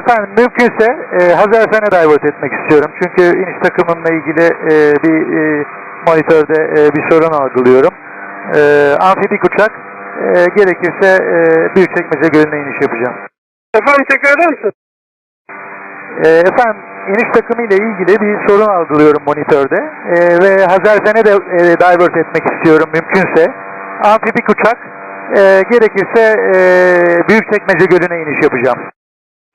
Efendim mümkünse e, Hazarfen'e divert etmek istiyorum. Çünkü iniş takımımla ilgili e, bir e, monitörde e, bir sorun algılıyorum. E, amfibik uçak e, gerekirse e, Büyükçekmece Gölü'ne iniş yapacağım. Efendim tekrar eder misin? E, efendim iniş takımı ile ilgili bir sorun algılıyorum monitörde. E, ve Hazarfen'e de e, divert etmek istiyorum mümkünse. Amfibik uçak e, gerekirse e, Büyükçekmece Gölü'ne iniş yapacağım.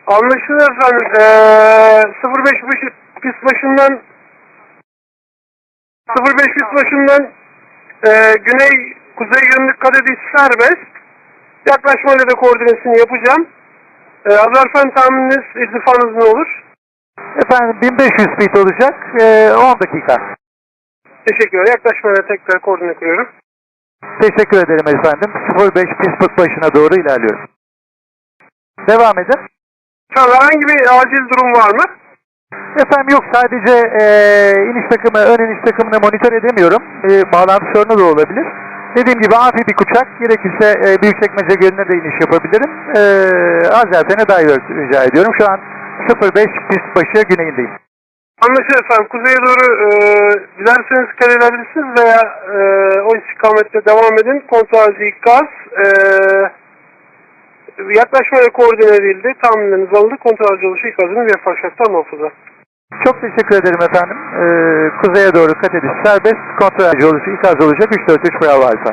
Anlaşıldı efendim. Ee, 05 başı, pist başından 05 pist başından ee, güney kuzey yönlük kadediş serbest. Yaklaşmayla da koordinesini yapacağım. Ee, Azerfen tahmininiz, irtifanız ne olur? Efendim 1500 feet olacak. e, 10 dakika. Teşekkürler. Yaklaşmayla tekrar koordine kuruyorum. Teşekkür ederim efendim. 05 Pittsburgh başına doğru ilerliyorum. Devam edin. Herhangi bir acil durum var mı? Efendim yok sadece e, iniş takımı, ön iniş takımını monitör edemiyorum. E, bağlantı sorunu da olabilir. Dediğim gibi amfibik uçak gerekirse e, Büyükçekmece Gölü'ne de iniş yapabilirim. E, Azerten'e divert rica ediyorum. Şu an 05 pist başı güneyindeyim. Anlaşıldı efendim. Kuzeye doğru e, dilerseniz kaledebilirsiniz veya e, o istikamette devam edin. Kontrol ikaz. E, yaklaşmaya koordine edildi. Tahminleriniz alındı. Kontrol oluşu ikazını ve fahşattan muhafaza. Çok teşekkür ederim efendim. E, kuzeye doğru kat ediş serbest. Kontrol oluşu ikaz olacak 343 Bravo Alfa.